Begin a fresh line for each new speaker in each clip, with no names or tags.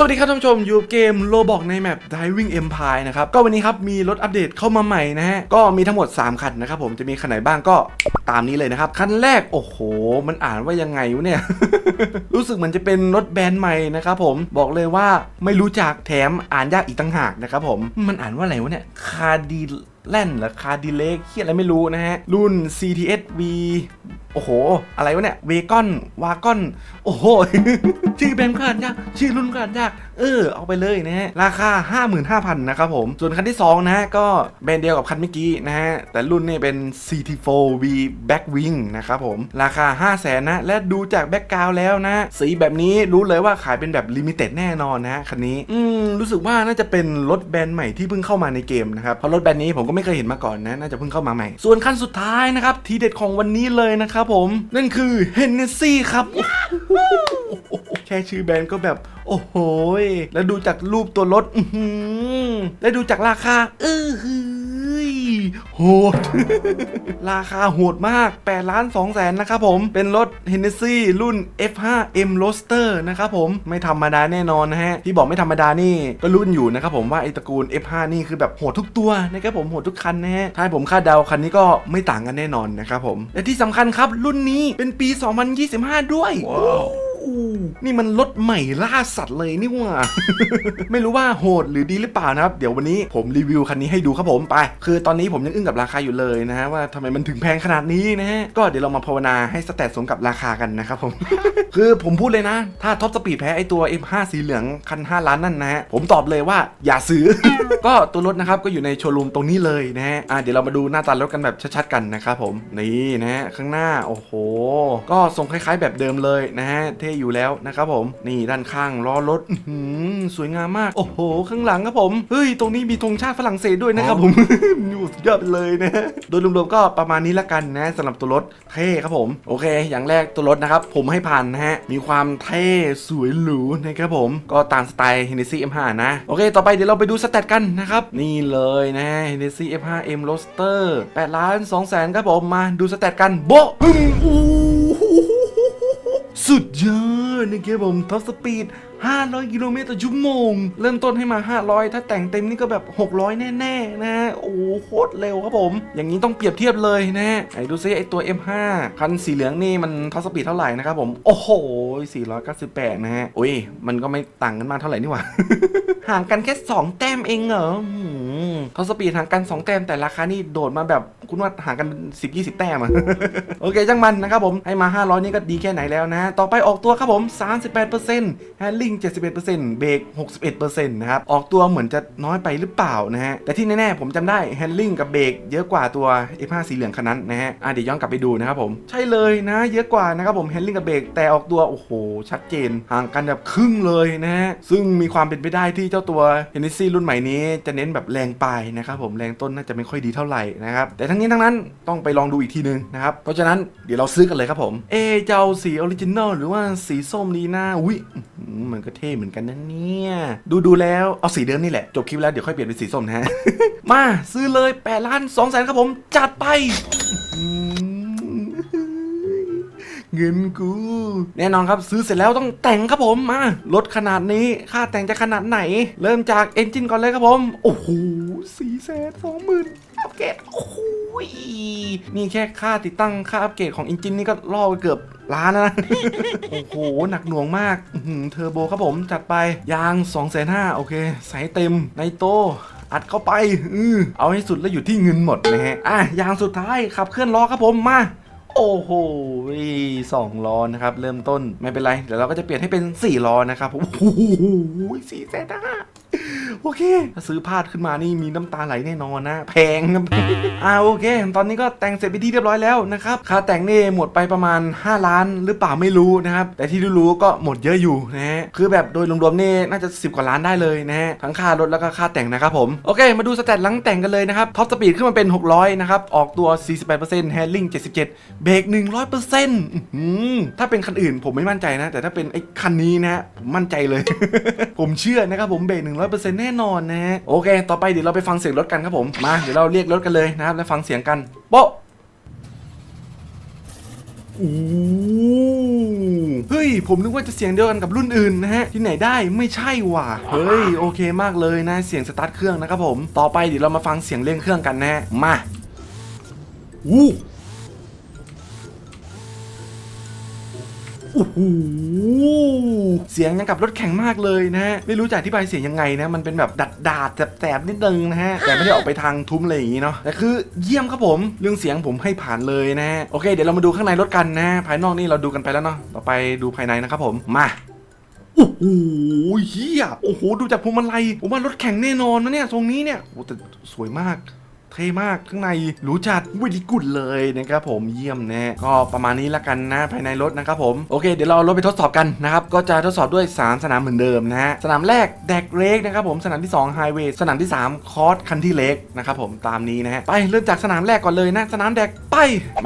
สวัสดีครับท่านผู้ชมอยู่เกมโลบอกในแมป Driving Empire นะครับ ก็วันนี้ครับ มีรถอัปเดตเข้ามาใหม่นะฮะ ก็มีทั้งหมด 3 คันนะครับผมจะมีคันไหนบ้างก็ตามนี้เลยนะครับ คันแรก โอ้โห มันอ่านว่ายังไงวะเนี่ย รู้สึกเหมือนจะเป็นรถแบรนด์ใหม่นะครับผมบอกเลยว่าไม่รู้จักแถมอ่านยากอีกต่างหากนะครับผมมันอ่านว่าอะไรวะเนี่ยคาดี แล่นหรือคาดิเลกเฮียอะไรไม่รู้นะฮะ รุ่น CTS V โอ้โห อะไรวะเนี่ย เวกอน วากอน โอ้โห ชื่อแบรนด์ก็อ่านยาก ชื่อรุ่นก็อ่านยาก เออ เอาไปเลยนะฮะ ราคา 55,000 นะครับผม ส่วนคันที่ 2 นะฮะ ก็แบรนด์เดียวกับคันเมื่อกี้นะฮะ แต่รุ่นนี้เป็น CT4V Backwing นะครับผม ราคา 500,000นะ และดูจากแบ็กกราวแล้วนะ สีแบบนี้รู้เลยว่าขายเป็นแบบลิมิเต็ดแน่นอนนะฮะคันนี้ อืม รู้สึกว่าน่าจะเป็นรถแบรนด์ใหม่ที่เพิ่งเข้ามาในเกมนะครับ เพราะรถแบรนด์นี้ผมก็ไม่เคยเห็นมาก่อนนะ น่าจะเพิ่งเข้ามาใหม่ ส่วนขั้นสุดท้ายนะครับ ทีเด็ดของวันนี้เลยนะครับผม นั่นคือเฮนเนสซี่ครับ แค่ชื่อแบรนด์ก็แบบ โอ้โห แล้วดูจากรูปตัวรถ อื้อหือแล้วดูจากราคาเออหือ โหด ราคาโหดมาก8ล้าน2แสนนะครับผม เป็นรถ Hennessy รุ่น F5M Roadster นะครับผม ไม่ธรรมดาแน่นอนนะฮะ ที่บอกไม่ธรรมดานี่ ก็รุ่นอยู่นะครับผมว่าไอตระกูล F5 นี่คือแบบโหดทุกตัวนะครับผมโหดทุกคันนะฮะ ถ้าผมคาดเดาคันนี้ก็ไม่ต่างกันแน่นอนนะครับผม และที่สำคัญครับรุ่นนี้เป็นปี 2025 ด้วย นี่มันรถใหม่ล่าสัตว์เลยนี่หว่า ไม่รู้ว่าโหดหรือดีหรือเปล่านะครับ เดี๋ยววันนี้ผมรีวิวคันนี้ให้ดูครับผมไป คือตอนนี้ผมยังอึ้งกับราคาอยู่เลยนะฮะว่าทำไมมันถึงแพงขนาดนี้นะฮะ ก็เดี๋ยวเรามาภาวนาให้สแตทสมกับราคากันนะครับผม คือผมพูดเลยนะ ถ้าท็อปสปีดแพ้ไอตัว M5 สีเหลืองคัน 5 ล้านนั่นนะฮะ ผมตอบเลยว่าอย่าซื้อ ก็ตัวรถนะครับก็อยู่ในโชว์รูมตรงนี้เลยนะฮะอะเดี๋ยวเรามาดูหน้าตารถกันแบบชัดๆกันนะครับผมนี่นะฮะข้างหน้าโอ้โห ก็ทรงคล้าย ๆ แบบเดิมเลยนะฮะเท่อยู่แล้วนะครับผมนี่ด้านข้างล้อรถอื้อหือสวยงามมากโอ้โห ข้างหลังครับผมเฮ้ยตรงนี้มีธงชาติฝรั่งเศสด้วยนะครับผมอยู่สุดยอดไปเลยนะฮะโดยรวมๆก็ประมาณนี้ละกันนะสำหรับตัวรถเท่ครับผม โอเค อย่างแรกตัวรถนะครับ ผมให้ผ่านนะฮะมีความเท่สวยหรูนะครับผมก็ตามสไตล์ Hennessy M5 นะโอเค ต่อไปเดี๋ยวเราไปดูสเตตกันนะครับนี่เลยนะ Hennessy F5M Roadster 8ล้าน2แสนครับผมมาดูสเตตกันโบ๊ะปึ้งอู้หู สุดยอดนะครับผมท็อปสปีด500 กิโลเมตรต่อชั่วโมง เริ่มต้นให้มา 500 ถ้าแต่งเต็มนี่ก็แบบ 600 แน่ๆ นะฮะโอ้โหโคตรเร็วครับผม อย่างนี้ต้องเปรียบเทียบเลยนะไหนดูซิไอ้ตัว M5 คันสีเหลืองนี่มันท็อปสปีดเท่าไหร่นะครับผม โอ้โห 498 นะฮะโอ้ย มันก็ไม่ต่างกันมากเท่าไหร่นี่หว่า ห่างกันแค่ 2 แต้มเองเหรอท็อปสปีดห่างกัน 2 แต้มแต่ราคานี่โดดมาแบบคุณว่าห่างกัน 10 20 แต้มอะโอเคจังมันนะครับผมให้มา 500 นี่ก็ดีแค่ไหนแล้วนะ ต่อไปออกตัวครับผม 38%แฮนลิง71%เบรก61%นะครับ ออกตัวเหมือนจะน้อยไปหรือเปล่านะฮะ แต่ที่แน่ๆ ผมจำได้แฮนลิงกับเบรกเยอะกว่าตัว F5 สีเหลืองคันนั้นนะฮะอะเดี๋ยวย้อนกลับไปดูนะครับผม ใช่เลยนะ เยอะกว่านะครับผมแฮนลิงกับเบรกแต่ออกตัวโอ้โห ชัดเจน ห่างกันแบบครึ่งเลยนะฮะ ซึ่งมีความเป็นไปได้ที่เจ้าตัว h e n n e s s y รุ่นใหม่นี้จะเน้นแบบแรงปลายนะครับผมแรงต้นน่าจะไม่ค่อยดีเท่าไหร่นะครับ แต่ทั้งนี้ทั้งนั้นต้องไปลองดูอีกทีนึงนะครับ เพราะฉะนั้นเดี๋ยวเราซื้อกันเลยครับผม เอะจะเอาสีออริจินอลหรือว่าสีส้มดีนะอุ้ยอื้อหือมันก็เท่เหมือนกันนะเนี่ยดูดูแล้วเอาสีเดิมนี่แหละจบคลิปแล้วเดี๋ยวค่อยเปลี่ยนเป็นสีส้มนะฮะมาซื้อเลย8ล้าน2แสนครับผมจัดไปเงินกู แน่นอนครับซื้อเสร็จแล้วต้องแต่งครับผมมารถขนาดนี้ค่าแต่งจะขนาดไหน เริ่มจากเอนจินก่อนเลยครับผม โอ้โหสี่แสนสองหมื่นอัปเกรดโอ้โห นี่แค่ค่าติดตั้งค่าอัปเกรดของเอนจินนี่ก็ล่อไปเกือบล้านแล้วนะ โอ้โห หนักหน่วงมากเทอร์โบครับผมจัดไป ยาง 2 5 0 0 0โอเค ใส่เต็มในโตอัดเข้าไปอือเอาให้สุดแล้วอยู่ที่เงินหมดนะฮะ อะ ยางสุดท้ายขับเคลื่อนล้อครับผมมาโอ้โหสองล้อนะครับ เริ่มต้นไม่เป็นไร เดี๋ยวเราก็จะเปลี่ยนให้เป็น 4 ล้อนะครับ โอ้โหสี่แสนห้า โอเค ถ้าซื้อพลาดขึ้นมานี่มีน้ำตาไหลแน่นอนนะ แพงอ่าโอเค ตอนนี้ก็แต่งเสร็จไปที่เรียบร้อยแล้วนะครับ ค่าแต่งนี่หมดไปประมาณ 5 ล้านหรือเปล่าไม่รู้นะครับ แต่ที่รู้ก็หมดเยอะอยู่นะฮะ คือแบบโดยรวมๆนี่น่าจะ 10 กว่าล้านได้เลยนะฮะ ทั้งค่ารถแล้วก็ค่าแต่งนะครับผม โอเค มาดูสแตทหลังแต่งกันเลยนะครับ ท็อปสปีดขึ้นมาเป็น 600 นะครับ ออกตัว 48%แฮนลิง77 เบรก 100%อื้อหือถ้าเป็นคันอื่นผมไม่มั่นใจนะ แต่ถ้าเป็นไอ้คันนี้นะผมมั่นใจเลย ผมเชื่อนะครับผมเบรก100%แน่นอนนะฮะโอเค ต่อไปเดี๋ยวเราไปฟังเสียงรถกันครับผมมาเดี๋ยวเราเรียกรถกันเลยนะครับแล้วฟังเสียงกันโป๊ะโอ้เฮ้ย ผมนึกว่าจะเสียงเดียวกันกับรุ่นอื่นนะฮะ ที่ไหนได้ไม่ใช่ว่ะ เฮ้ย โอเคมากเลยนะ เสียงสตาร์ทเครื่องนะครับผม ต่อไปเดี๋ยวเรามาฟังเสียงเร่งเครื่องกันนะฮะ มาอู้ โอ้โหเสียงยังกับรถแข่งมากเลยนะฮะไม่รู้จะอธิบายเสียงยังไงนะมันเป็นแบบดัดดาดแสบๆนิดนึงนะฮะแต่ไม่ได้ออกไปทางทุ้มอะไรอย่างงี้เนาะแต่คือเยี่ยมครับผมเรื่องเสียงผมให้ผ่านเลยนะฮะโอเค เดี๋ยวเรามาดูข้างในรถกันนะภายนอกนี่เราดูกันไปแล้วเนาะต่อไปดูภายในนะครับผมมาโอ้โหเฮียโอ้โห ดูจากพวงมาลัยผมว่ารถแข่งแน่นอนนะเนี่ย ทรงนี้เนี่ย โอ้แต่สวยมาก ท่มากข้างในหรูจัดวิดีกุดเลยนะครับผมเยี่ยมแน่ก็ประมาณนี้ละกันนะภายในรถนะครับผมโอเคเดี๋ยวเราเอารถไปทดสอบกันนะครับก็จะทดสอบด้วย 3 สนามเหมือนเดิมนะฮะสนามแรกแดกเรกนะครับผมสนามที่2ไฮเวย์สนามที่ 3 คอร์สคันที่เล็กนะครับผมตามนี้นะฮะไปเริ่มจากสนามแรกก่อนเลยนะ สนามแดกไป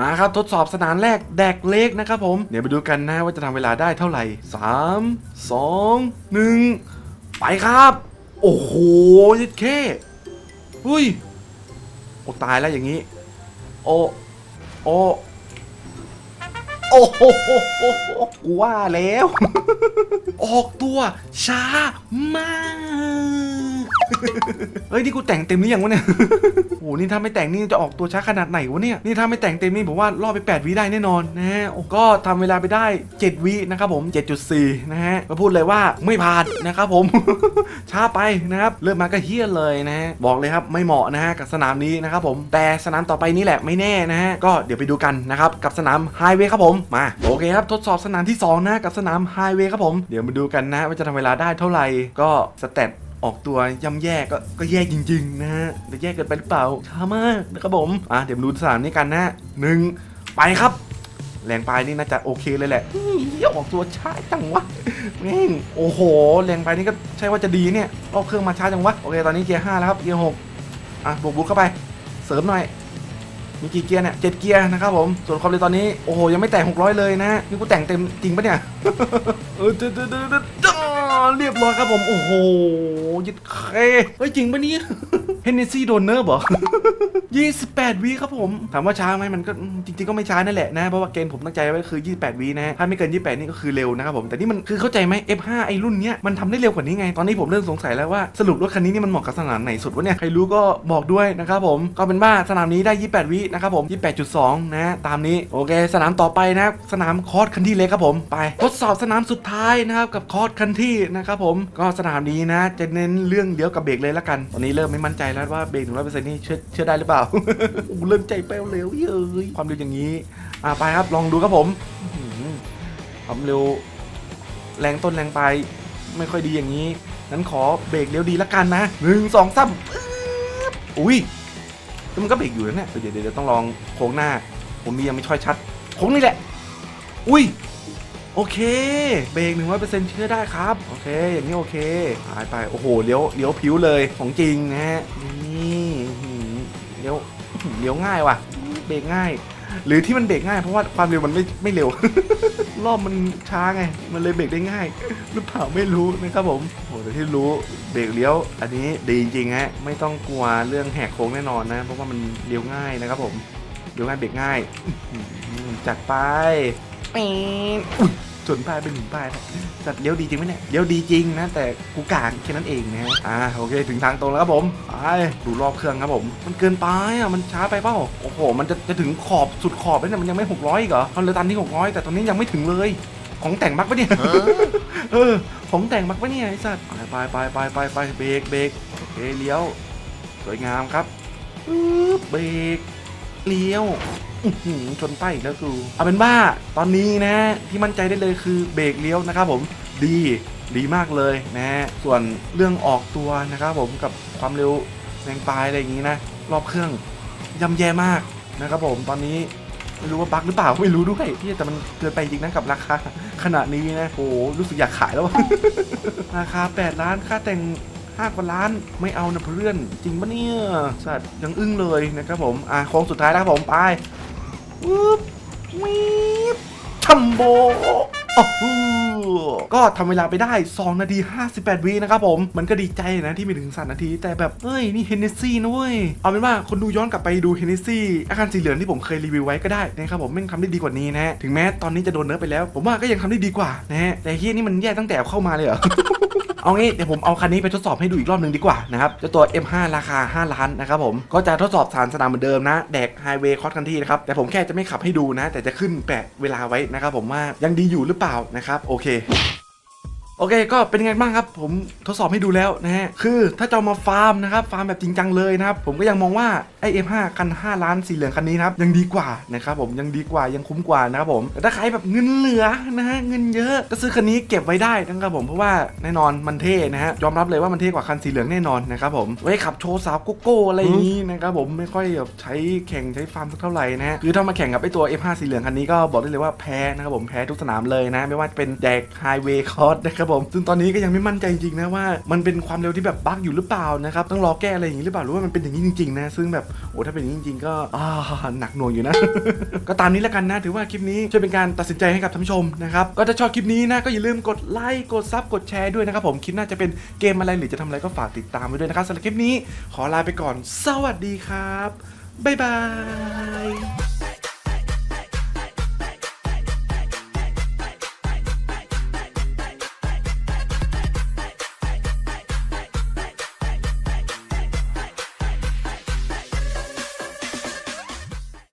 มาครับทดสอบสนามแรกแดกเล็กนะครับผมเดี๋ยวไปดูกันนะว่าจะทำเวลาได้เท่าไหร่ 3 2 1 ไปครับ โอ้โหยิดเคหุ้ย โอ้ตายแล้วอย่างนี้ โอ้โอ้โอ้โหกูว่าแล้ว ออกตัวช้ามาก เฮ้ยนี่กูแต่งเต็มหรือยังวะเนี่ยโอ้โหนี่ถ้าไม่แต่งนี่จะออกตัวช้าขนาดไหนวะเนี่ยนี่ถ้าไม่แต่งเต็มนี่ผมว่ารอดไป 8วิได้แน่นอนนะฮะโอ้ก็ทำเวลาไปได้ 7วินะครับผม 7.4 นะฮะมาพูดเลยว่าไม่ผ่านนะครับผม ช้าไปนะครับเริ่มมาก็เฮี้ยเลยนะฮะบอกเลยครับไม่เหมาะนะฮะกับสนามนี้นะครับผมแต่สนามต่อไปนี้แหละไม่แน่นะฮะก็เดี๋ยวไปดูกันนะครับกับสนามไฮเวย์ครับผมมาโอเคครับทดสอบสนามที่สองนะกับสนามไฮเวย์ครับผมเดี๋ยวมาดูกันนะว่าจะทำเวลาได้เท่าไหร่ก็สเตต ออกตัวย่ำแย่ก็ก็แย่จริงๆนะฮะแต่แย่เกินไปหรือเปล่าช้ามากนะครับผมอะเดี๋ยวมาดูสามนี้กันนะหนึ่งไปครับ แรงไปนี่น่าจะโอเคเลยแหละเฮ้ยออกตัวช้าจังวะแม่งโอ้โห แรงไปนี่ก็ใช่ว่าจะดีเนี่ยรอบเครื่องมาช้าจังวะโอเคตอนนี้เกียร์ห้าแล้วครับเกียร์หกอะบวกบุกเข้าไป เสริมหน่อยมีกี่เกียร์เนี่ยเจ็ดเกียร์นะครับผม ส่วนความเร็วตอนนี้ โอ้โห ยังไม่แตะ600 เลยนะ นี่กูแต่งเต็มจริงปะเนี่ยเออเดดเดเดเดเรียบร้อยครับผม โอ้โห ยึดเคเฮ้ยจริงปะเนี่ยเฮนเนซี่โดนเนิร์ฟเหรอ28วิครับผม ถามว่าช้าไหมมันก็อืมจริงๆก็ไม่ช้านั่นแหละนะ เพราะว่าเกณฑ์ผมตั้งใจไว้คือ 28วินะถ้าไม่เกิน 28 นี่ก็คือเร็วนะครับผม แต่นี่มันคือเข้าใจไหม F5 ไอ้รุ่นเนี้ยมันทำได้เร็วกว่านี้ไง ตอนนี้ผมเริ่มสงสัยแล้วว่าสรุปรถคันนี้นี่มันเหมาะกับสนามไหนสุดวะเนี่ย ใครรู้ก็บอกด้วยนะครับผม ก็เป็นว่าสนามนี้ได้ 28วินะครับผม 28.2 นะ ตามนี้ โอเค สนามต่อไปนะครับสนามคอร์สคันที่เล็กครับผม ไป ทดสอบสนามสุดท้ายนะครับกับคอร์สคันที่นะครับผม ก็สนามนี้นะจะเน้นเรื่องเดียวกับเบรกเลยละกัน ตอนนี้เริ่มไม่มั่นใจแล้วว่าเบรก100%นี่เชื่อเชื่อได้หรือเปล่าโอ้เริ่มใจแป้วเร็วเย้ยความเร็วอย่างนี้ อ่าไปครับลองดูครับผมความเร็ว แรงต้นแรงปลายไม่ค่อยดีอย่างนี้นั้นขอเบรกเร็วดีละกันนะหนึ่งสองสามอุ้ยแล้วมันก็เบรกอยู่นะเนี่ยเดี๋ยวเดี๋ยวต้องลองโค้งหน้า ผมมียังไม่ค่อยชัดโค้งนี่แหละ อุ้ย โอเค เบรกหนึ่งร้อยเปอร์เซ็นต์เชื่อได้ครับ โอเค อย่างนี้โอเคไปไป โอ้โห เลี้ยว เลี้ยวผิวเลยของจริงนะฮะ นี่เลี้ยว เลี้ยวง่ายว่ะ เบรกง่าย หรือที่มันเบรกง่ายเพราะว่าความเร็วมันไม่ ไม่เร็ว รอบมันช้าไง มันเลยเบรกได้ง่าย หรือเปล่าไม่รู้นะครับผม โอ้แต่ที่รู้ เบรกเลี้ยว อันนี้ดีจริงฮะ ไม่ต้องกลัวเรื่องแหกโค้งแน่นอนนะ เพราะว่ามันเลี้ยวง่ายนะครับผม เลี้ยวง่ายเบรกง่าย จัดไป ปีนอุ้ยจนป้ายเป็นหนึ่งป้ายนะจัดเลี้ยวดีจริงไหมเนี่ยเลี้ยวดีจริงนะ แต่กูกลางแค่นั้นเองนะอ่าโอเค ถึงทางตรงแล้วครับผมไปดูรอบเครื่องครับผม มันเกินไปอะมันช้าไปเปล่าโอ้โห มันจะจะถึงขอบสุดขอบแล้วเนี่ยมันยังไม่ 600อีกเหรอมันเลยตันที่ 600 แต่ตอนนี้ยังไม่ถึงเลยของแต่งบักปะเนี่ย เออ ของแต่งบักปะเนี่ยไอ้สัตว์ไปไปไปไปไปไปเบรกเบรกโอเคเลี้ยว สวยงามครับปึ๊บเบรกเลี้ยวอื้อหือ ชนป้แล้วกูเอาเป็นว่าตอนนี้นะ ที่มั่นใจได้เลยคือเบรกเลี้ยวนะครับผมดีดีมากเลยนะส่วนเรื่องออกตัวนะครับผมกับความเร็วแรงปลายอะไรอย่างนี้นะ รอบเครื่องย่ำแย่มากนะครับผมตอนนี้ไม่รู้ว่าบั๊กหรือเปล่าไม่รู้ด้วยที่แต่มันเกินไปจริงนะกับราคาขนาดนี้นะโอ้รู้สึกอยากขายแล้ว ราคา 8 ล้านค่าแต่งห้ากว่าล้านไม่เอานะเพื่อน จริงปะเนี่ยสัตว์ยังอึ้งเลยนะครับผมอะโค้งสุดท้ายแล้วครับผมไป วึบวีบชัมโบโอ้โหก็ทำเวลาไปได้ 2 นาที 58 วินะครับผม มันก็ดีใจนะที่ไม่ถึง 3 นาที แต่แบบเฮ้ย นี่เฮนเนสซี่นะเว้ย เอาเป็นว่าคนดูย้อนกลับไปดูเฮนเนสซี่ อาการสีเหลืองที่ผมเคยรีวิวไว้ก็ได้นะครับผมแม่งทำได้ดีกว่านี้นะฮะ ถึงแม้ตอนนี้จะโดนเนิร์ฟไปแล้ว ผมว่าก็ยังทำได้ดีกว่านะฮะ แต่เฮียนี่มันแย่ตั้งแต่เข้ามาเลยเหรอ เอางี้เดี๋ยวผมเอาคันนี้ไปทดสอบให้ดูอีกรอบหนึ่งดีกว่านะครับเจ้าตัว M5 ราคา 5 ล้านนะครับผมก็จะทดสอบสารสนามเหมือนเดิมนะ แดกไฮเวย์คอสคันที่นะครับ แต่ผมแค่จะไม่ขับให้ดูนะ แต่จะขึ้นแปะเวลาไว้นะครับผมว่ายังดีอยู่หรือเปล่านะครับโอเค โอเคก็เป็นยังไงบ้างครับ ผมทดสอบให้ดูแล้วนะฮะคือถ้าจะมาฟาร์มนะครับฟาร์มแบบจริงจังเลยนะครับผมก็ยังมองว่าไอ M5 คัน 5 ล้านสีเหลืองคันนี้นะครับยังดีกว่านะครับผมยังดีกว่ายังคุ้มกว่านะครับผมแต่ถ้าใครแบบเงินเหลือนะฮะเงินเยอะก็ซื้อคันนี้เก็บไว้ได้นะครับผมเพราะว่าแน่นอนมันเท่นะฮะยอมรับเลยว่ามันเท่กว่าคันสีเหลืองแน่นอนนะครับผมไว้ขับโชว์สาวโกโก้อะไรอย่างนี้นะครับผมไม่ค่อยแบบใช้แข่งใช้ฟาร์มสักเท่าไหร่นะฮะคือถ้ามาแข่งกับไอตัว F5 สีเหลืองคันนี้ก็บอกได้เลยว่าแพ้นะครับผมแพ้ทุกสนามเลยนะ ไม่ว่าจะเป็นแดกไฮเวย์คอร์สนะครับผม ซึ่งตอนนี้ก็ยังไม่มั่นใจจริงๆนะว่ามันเป็นความเร็วที่แบบบั๊กอยู่หรือเปล่านะครับต้องรอแก้อะไรอย่างนี้หรือเปล่าหรือว่ามันเป็นอย่างนี้จริงๆนะซึ่งแบบโอ้ถ้าเป็นอย่างนี้จริงๆก็อ่าหนักหน่วงอยู่นะ ก็ตามนี้แล้วกันนะถือว่าคลิปนี้ช่วยเป็นการตัดสินใจให้กับท่านผู้ชมนะครับก็ถ้าชอบคลิปนี้นะก็อย่าลืมกดไลค์กดซับกดแชร์ด้วยนะครับผมคลิปหน่าจะเป็นเกมอะไรหรือจะทำอะไรก็ฝากติดตามไว้ด้วยนะครับสำหรับคลิปนี้ขอลาไปก่อน สวัสดีครับบ๊ายบาย